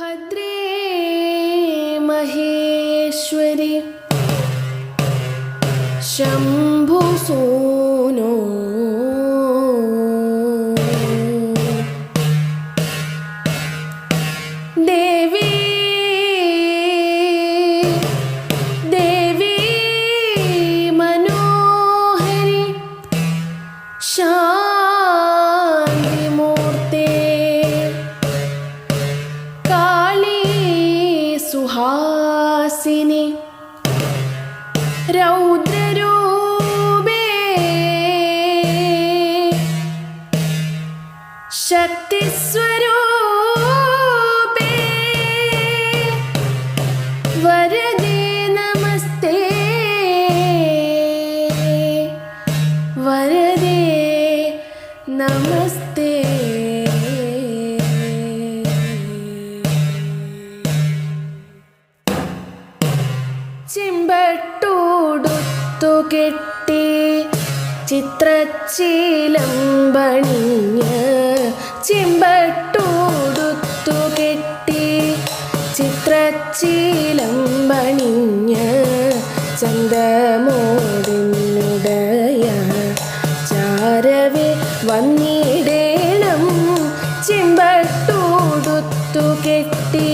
भद्रे महेश्वरि। शम्भुसूनो सोनो। देवि। देवि मनोहरि। ശക്തിസ്വരൂപേ. വരദേ നമസ്തേ. വരദേ നമസ്തേ. ചിമ്പട്ടൂടുത്തു കെട്ടി ചിത്രച്ചീലം പണിഞ്ഞ് ചിമ്പട്ടൂടുത്തു കെട്ടി ചിത്രച്ചീലം പണിഞ്ഞ് ചന്തമോടിനുടയ ചാരവേ വന്നിടേണം. ചിമ്പട്ടൂടുത്തു കെട്ടി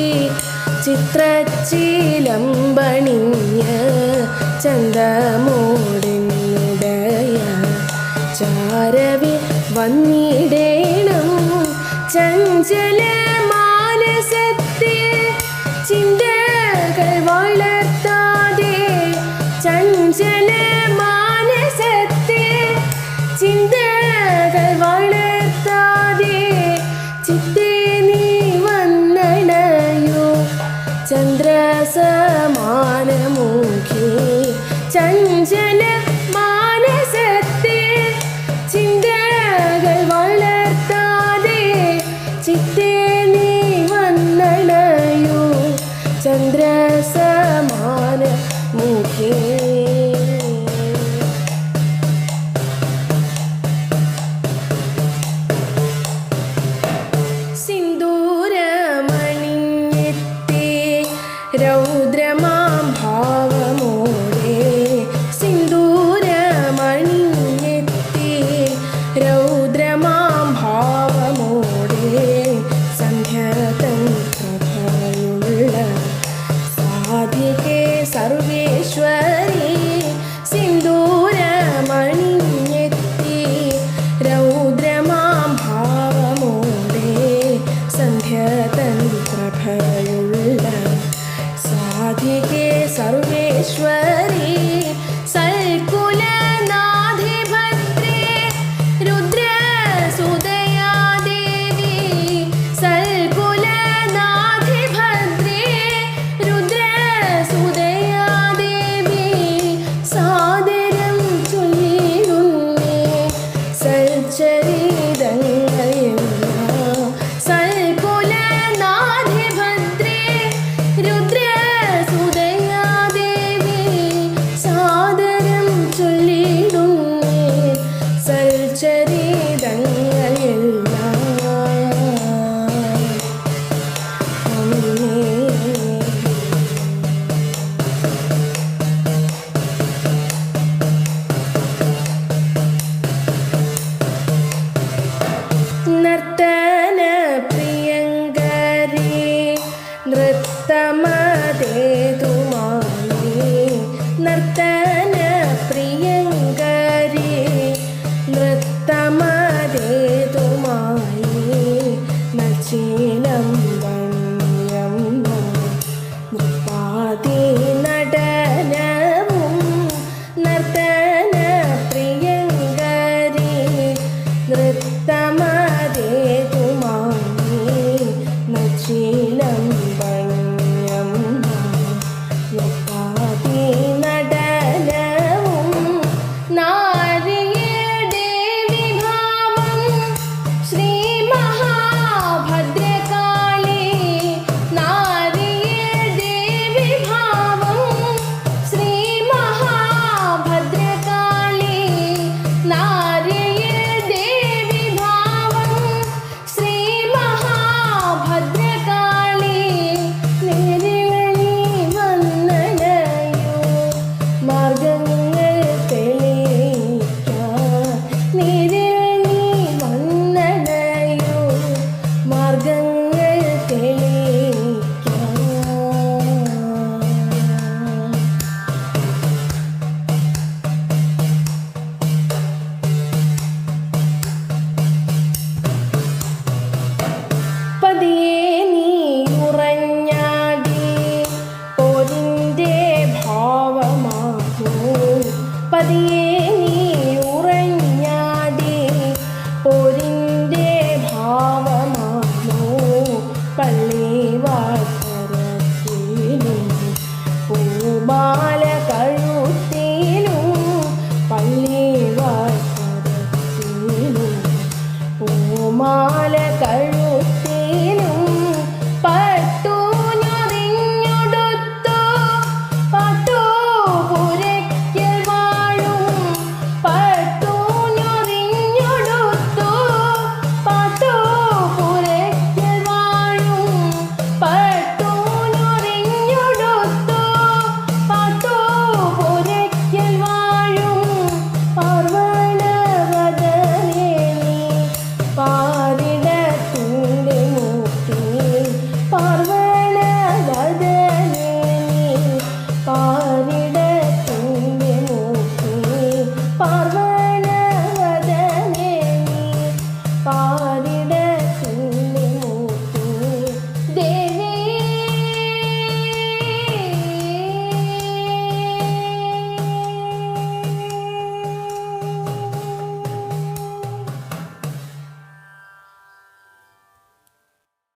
ചിത്രച്ചീലം പണിഞ്ഞ് ചന്തമോടിനുടയ ചാരവി വന്നിടേണം ചിത്തേ നീ വന്നണയോ ചന്ദ്രസമാനമുഖി ചഞ്ചല മാനസത്തെ ചിന്തകൾ ഈശ്വരി സിന്ദൂരമണിഞ്ഞെത്തി രൗദ്രമാം ഭാവമോടെ സന്ധ്യതന്ത്രഭയുള്ള സാധികെ സർവേശ്വരി